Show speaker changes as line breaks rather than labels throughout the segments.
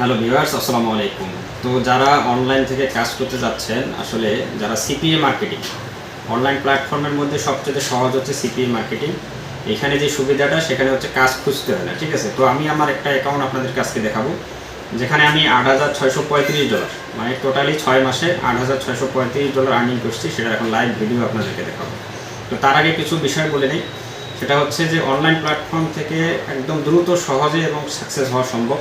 Hello viewers আসসালামু আলাইকুম। তো যারা অনলাইন থেকে কাজ করতে যাচ্ছেন, আসলে যারা সিপিএ মার্কেটিং অনলাইন প্ল্যাটফর্মের মধ্যে সবচেয়ে সহজ হচ্ছে সিপিএ মার্কেটিং এখানে যে সুবিধাটা, সেখানে হচ্ছে কাজ খুঁজতে হয় না, ঠিক আছে? তো আমি আমার একটা অ্যাকাউন্ট আপনাদের কাছকে দেখাবো, যেখানে আমি আট হাজার ছয়শো পঁয়ত্রিশ ডলার মানে টোটালি ছয় মাসে আট হাজার ছয়শো পঁয়ত্রিশ ডলার আর্নিং করছি, সেটা এখন লাইভ ভিডিও আপনাদেরকে দেখাবো। তো তার আগে কিছু বিষয় বলে নিই, সেটা হচ্ছে যে অনলাইন প্ল্যাটফর্ম থেকে একদম দ্রুত, সহজে এবং সাকসেস হওয়া সম্ভব।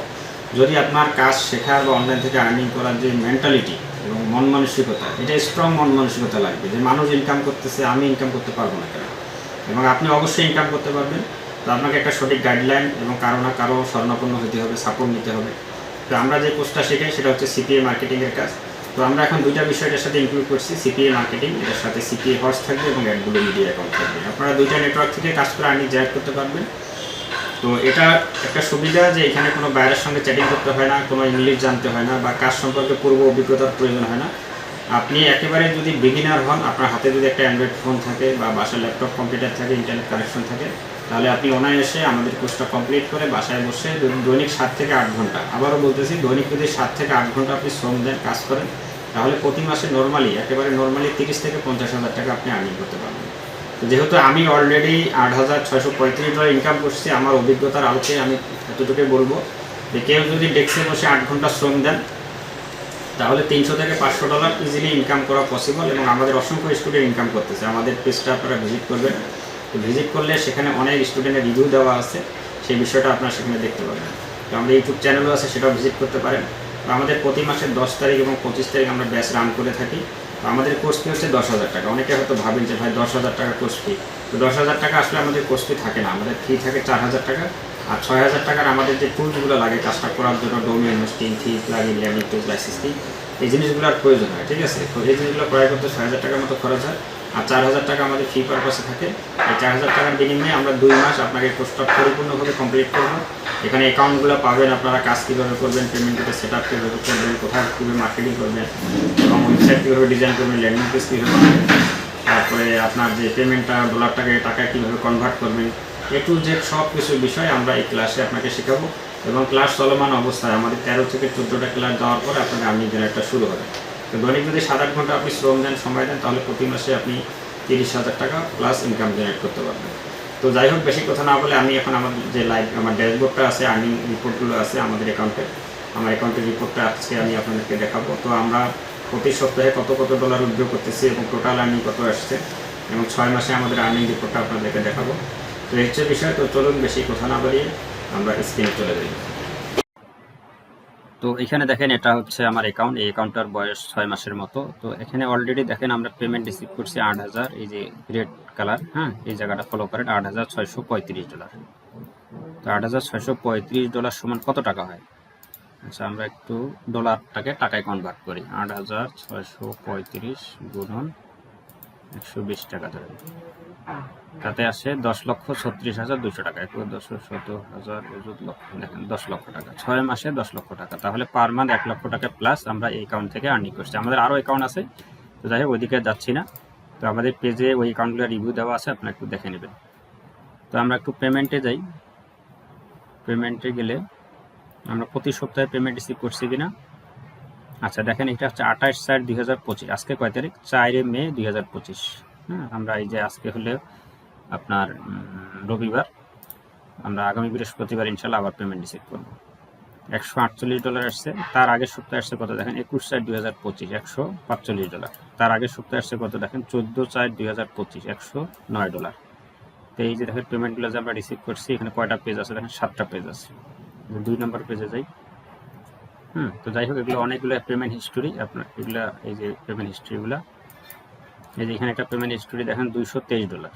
যদি আপনার কাজ শেখার বা অনলাইন থেকে আর্নিং করার যে মেন্টালিটি এবং মন মানসিকতা, এটা স্ট্রং মন মানসিকতা লাগবে যে মানুষ ইনকাম করতেছে, আমি ইনকাম করতে পারব না কেন? এবং আপনি অবশ্যই ইনকাম করতে পারবেন। তো আপনাকে একটা সঠিক গাইডলাইন এবং কারও না কারও স্বর্ণাপন্ন হতে হবে সাপোর্ট নিতে হবে। তো আমরা যে কোর্সটা শেখাই, সেটা হচ্ছে সিপিএ মার্কেটিংয়ের কাজ। তো আমরা এখন দুইটা বিষয়টার সাথে ইনক্লুড করছি সিপিএ মার্কেটিং এটার সাথে সিপিএ হর্স থাকবে এবং অ্যাডগুলো মিডিয়া অ্যাকাউন্ট থাকবে। আপনারা দুইটা নেটওয়ার্ক থেকে কাজ করে আর্নিং জেনারেট করতে পারবেন। তো এটা একটা সুবিধা যে এখানে কোনো বাইরের সঙ্গে চ্যাটিং করতে হয় না, কোনো ইংলিশ জানতে হয় না বা কাজ সম্পর্কে পূর্ব অভিজ্ঞতার প্রয়োজন হয় না। আপনি একেবারে যদি বিগিনার হন, আপনার হাতে যদি একটা অ্যান্ড্রয়েড ফোন থাকে বা বাসায় ল্যাপটপ কম্পিউটার থাকে ইন্টারনেট কানেকশন থাকে, তাহলে আপনি অনায়াসে আমাদের কোর্সটা কমপ্লিট করে বাসায় বসে দৈনিক সাত থেকে আট ঘণ্টা, আবারও বলতেছি দৈনিক যদি সাত থেকে আট ঘণ্টা আপনি শ্রম দেন, কাজ করেন, তাহলে প্রতি মাসে নর্মালি একেবারে নর্মালি তিরিশ থেকে পঞ্চাশ হাজার টাকা আপনি আর্নিং করতে পারবেন। যেহেতু আমি অলরেডি আট হাজার ছয়শো পঁয়ত্রিশ ডলার ইনকাম করছি, আমার অভিজ্ঞতার আলোকে আমি এতটুকুই বলব যে কেউ যদি ডেস্কে বসে আট ঘণ্টা শ্রম দেন, তাহলে তিনশো থেকে পাঁচশো ডলার ইজিলি ইনকাম করা পসিবল এবং আমাদের অসংখ্য স্টুডেন্ট ইনকাম করতেছে। আমাদের পেজটা আপনারা ভিজিট করবেন। ভিজিট করলে সেখানে অনেক স্টুডেন্টের রিভিউ দেওয়া আছে। সেই বিষয়টা আপনারা সেখানে দেখতে পাবেন। তো আমাদের ইউটিউব চ্যানেলও আছে, সেটাও ভিজিট করতে পারেন। আমাদের প্রতি মাসের দশ তারিখ এবং পঁচিশ তারিখ আমরা ব্যাচ রান করে থাকি। আমাদের কোর্স ফি হচ্ছে দশ হাজার টাকা। অনেকে হয়তো ভাবেন যে, ভাই, দশ হাজার টাকা কোর্স ফি তো দশ হাজার টাকা আসলে আমাদের কোর্স ফি থাকে না। আমাদের ফি থাকে চার হাজার টাকা। আর ছয় হাজার টাকার আমাদের যে টুলসগুলো লাগে, কাজটা করার জন্য ডোমিন হোস্টিং ফি প্লাগিন ল্যামিং টুলস লাইসেন্সিং এই জিনিসগুলোর প্রয়োজন হয়, ঠিক আছে? তো এই জিনিসগুলো ক্রয় করতে ছয় হাজার টাকার মতো খরচ হয়। আর চার হাজার টাকা আমাদের ফি পারপাসে থাকে। এই চার হাজার টাকার বিনিময়ে আমরা দুই মাস আপনাকে কোর্সটা পরিপূর্ণভাবে কমপ্লিট করব। এখানে অ্যাকাউন্টগুলো পাবেন, আপনারা কাজ কীভাবে করবেন পেমেন্টটা সেট আপ কীভাবে করবেন, কোথায় কীভাবে মার্কেটিং করবেন, এবং ওয়েবসাইট কীভাবে ডিজাইন করবেন ল্যান্ডিং পেজ কীভাবে তারপরে আপনার যে পেমেন্টটা ডলারটাকে টাকা কীভাবে কনভার্ট করবেন, এ টু জেড সব কিছু বিষয় আমরা এই ক্লাসে আপনাকে শেখাবো, এবং ক্লাস চলমান অবস্থায় আমাদের তেরো থেকে চোদ্দোটা ক্লাস দেওয়ার পরে আপনার আর্নিং জেনারেটটা শুরু হবে। তো দৈনিক যদি সাত আট ঘণ্টা আপনি শ্রম দেন, সময় দেন, তাহলে প্রতি মাসে আপনি তিরিশ হাজার টাকা প্লাস ইনকাম জেনারেট করতে পারবেন। তো যাই হোক, বেশি কথা না বলে আমি এখন আমার যে লাইভ আমার ড্যাশবোর্ডটা আছে আর্নিং রিপোর্টগুলো আছে আমাদের অ্যাকাউন্টে আমার অ্যাকাউন্টের রিপোর্টটা আজকে আমি আপনাদেরকে দেখাবো। তো আমরা প্রতি সপ্তাহে কত কত ডলার উদ্যোগ করতেছি এবং টোটাল আর্নিং কত আসছে এবং ছয় মাসে আমাদের আর্নিং রিপোর্টটা আপনাদেরকে দেখাবো। তো এই হচ্ছে বিষয়, তো চলুন বেশি কথা না বলিয়ে আমরা স্ক্রিনে চলে যাই। তো এখানে দেখেন এটা হচ্ছে আমার অ্যাকাউন্ট এই অ্যাকাউন্টটার বয়স ছয় মাসের মতো। তো এখানে অলরেডি দেখেন আমরা পেমেন্ট রিসিভ করছি আট হাজার, এই যে রেড কালার হ্যাঁ এই জায়গাটা ফলো করেন, আট হাজার ছয়শো পঁয়ত্রিশ ডলার তো আট হাজার ছয়শো পঁয়ত্রিশ ডলার সমান কত টাকা হয়? আচ্ছা আমরা একটু ডলারটাকে টাকায় কনভার্ট করি। আট হাজার ছয়শো পঁয়ত্রিশ গুণন একশো বিশ টাকা ধরে। তাতে আসে দশ লক্ষ ছত্রিশ হাজার দুশো টাকা। এক দশ শত হাজার লক্ষ দেখেন দশ লক্ষ টাকা। ছয় মাসে দশ লক্ষ টাকা। তাহলে পার মান্থ এক লক্ষ টাকা প্লাস আমরা এই অ্যাকাউন্ট থেকে আর্নিং করছি। আমাদের আরও অ্যাকাউন্ট আছে। তো যাই হোক ওইদিকে যাচ্ছি না। তো আমাদের পেজে ওই অ্যাকাউন্টগুলো রিভিউ দেওয়া আছে আপনারা একটু দেখে নেবেন। তো আমরা একটু পেমেন্টে যাই। পেমেন্টে গেলে আমরা প্রতি সপ্তাহে পেমেন্ট রিসিভ করছি কিনা? আচ্ছা দেখেন, এটা হচ্ছে আঠাশ চার দুই হাজার পঁচিশ। আজকে কয় তারিখ? চারে মে দুই হাজার পঁচিশ। হ্যাঁ আমরা এই যে আজকে হলে আপনার রবিবার, আমরা আগামী বৃহস্পতিবার ইনশাল্লাহ আবার পেমেন্ট রিসিভ করব। একশো আটচল্লিশ ডলার আসছে। তার আগের সপ্তাহে আসছে কত দেখেন? একুশ চার দুই হাজার পঁচিশ, একশো পাঁচচল্লিশ ডলার তার আগের সপ্তাহে আসছে কত দেখেন? চোদ্দ চার দুই হাজার পঁচিশ, একশো নয় ডলার তো এই যে দেখেন পেমেন্টগুলো যে আমরা রিসিভ করছি, এখানে কয়টা পেজ আছে? দেখেন, সাতটা পেজ আছে। দুই নম্বর পেজে যাই। হুম, তো যাই হোক, এগুলো অনেকগুলো পেমেন্ট হিস্টোরি আপনার এগুলা, এই যে পেমেন্ট হিস্ট্রিগুলো এই যে এখানে একটা পেমেন্ট হিস্টোরি দেখেন, দুইশো তেইশ ডলার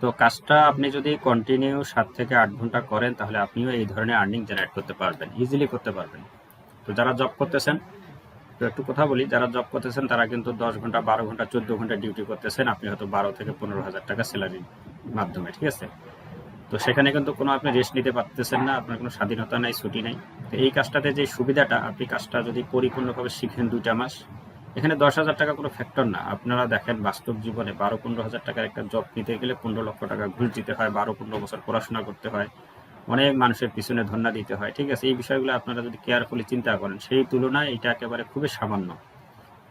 তো কাজটা আপনি যদি কন্টিনিউ সাত থেকে আট ঘণ্টা করেন, তাহলে আপনিও এই ধরনের আর্নিং জেনারেট করতে পারবেন ইজিলি করতে পারবেন। তো যারা জব করতেছেন, তো একটু কথা বলি, যারা জব করতেছেন, তারা কিন্তু দশ ঘণ্টা, বারো ঘণ্টা, চোদ্দ ঘণ্টা ডিউটি করতেছেন, আপনি হয়তো বারো থেকে পনেরো হাজার টাকা স্যালারির মাধ্যমে, ঠিক আছে? তো সেখানে কিন্তু কোনো আপনি রেস্ট নিতে পারতেছেন না, আপনার কোনো স্বাধীনতা নাই, ছুটি নেই। তো এই কাজটাতে যে সুবিধাটা, আপনি কাজটা যদি পরিপূর্ণভাবে শিখেন দুইটা মাস, এখানে দশ হাজার টাকা কোনো ফ্যাক্টর না। আপনারা দেখেন বাস্তব জীবনে বারো পনেরো হাজার টাকার একটা জব নিতে গেলে পনেরো লক্ষ টাকা ঘুষ দিতে হয়, বারো পনেরো বছর পড়াশোনা করতে হয়। অনেক মানুষের পিছনে ধন্যা দিতে হয়, ঠিক আছে? এই বিষয়গুলো আপনারা যদি কেয়ারফুলি চিন্তা করেন, সেই তুলনায় এটা একেবারে খুবই সামান্য।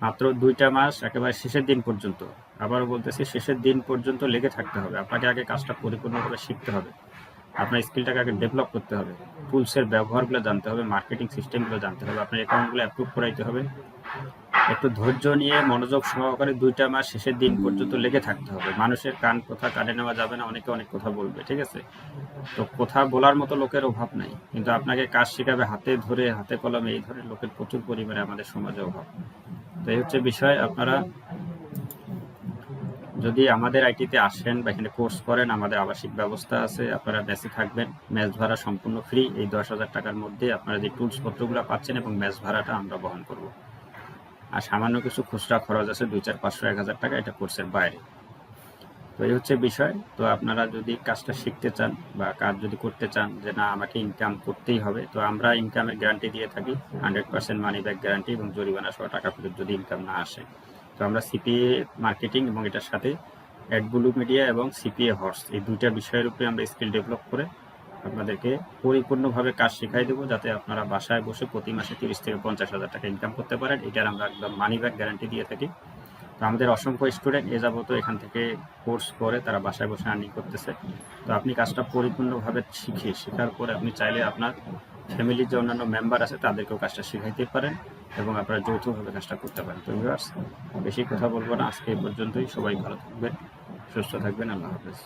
মাত্র দুইটা মাস একেবারে শেষের দিন পর্যন্ত। আবারও বলতেছি, শেষের দিন পর্যন্ত লেগে থাকতে হবে। আপনাকে আগে কাজটা পরিপূর্ণভাবে শিখতে হবে। আপনার স্কিলটাকে আগে ডেভেলপ করতে হবে। টুলসের ব্যবহারগুলো জানতে হবে মার্কেটিং সিস্টেমগুলো জানতে হবে, আপনার অ্যাকাউন্টগুলো অ্যাপ্রুভ করাইতে হবে। একটু ধৈর্য নিয়ে মনোযোগ সহকারে দুইটা মাস শেষের দিন পর্যন্ত লেগে থাকতে হবে। মানুষের কান কথা কানে নেওয়া যাবে না, অনেকে অনেক কথা বলবে, ঠিক আছে? তো কথা বলার মতো লোকের অভাব নাই, কিন্তু আপনাকে কাজ শেখাবে হাতে ধরে, হাতে কলমে, এই ধরনের লোকের প্রচুর পরিমাণে আমাদের সমাজে অভাব। তো এই হচ্ছে বিষয়, আপনারা যদি আমাদের আইটিতে আসেন বা এখানে কোর্স করেন, আমাদের আবাসিক ব্যবস্থা আছে, আপনারা মেসে থাকবেন। ম্যাচ ভাড়া সম্পূর্ণ ফ্রি এই দশ হাজার টাকার মধ্যে আপনারা যে টুলস পত্রগুলো পাচ্ছেন এবং ম্যাচ ভাড়াটা আমরা বহন করব। আর সামান্য কিছু খুচরা খরচ আছে, দুই, চার, পাঁচশো, এক হাজার টাকা এটা কোর্সের বাইরে। তো এই হচ্ছে বিষয়। তো আপনারা যদি কাজটা শিখতে চান বা কাজ যদি করতে চান যে না, আমাকে ইনকাম করতেই হবে, তো আমরা ইনকামের গ্যারান্টি দিয়ে থাকি। Hundred percent money back guarantee এবং জরিমানা সহ টাকা ফেরত যদি ইনকাম না আসে। তো আমরা সিপিএ মার্কেটিং এবং এটার সাথে অ্যাডব্লু মিডিয়া এবং সিপিএ হর্স এই দুইটা বিষয়ের উপরে আমরা স্কিল ডেভেলপ করে আপনাদেরকে পরিপূর্ণভাবে কাজ শেখাই দেবো যাতে আপনারা বাসায় বসে প্রতি মাসে তিরিশ থেকে পঞ্চাশ হাজার টাকা ইনকাম করতে পারেন। এটার আমরা একদম মানি ব্যাক গ্যারান্টি দিয়ে থাকি। তো আমাদের অসংখ্য স্টুডেন্ট এ যাবত এখান থেকে কোর্স করে, তারা বাসায় বসে আর্নিং করতেছে। তো আপনি কাজটা পরিপূর্ণভাবে শিখে, শেখার পরে আপনি চাইলে আপনার ফ্যামিলির যে অন্যান্য মেম্বার আছে, তাদেরকেও কাজটা শেখাইতে পারেন এবং আপনারা যৌথভাবে কাজটা করতে পারেন। তো বেশি কথা বলব না। আজকে এই পর্যন্তই। সবাই ভালো থাকবেন, সুস্থ থাকবেন। আল্লাহ হাফেজ।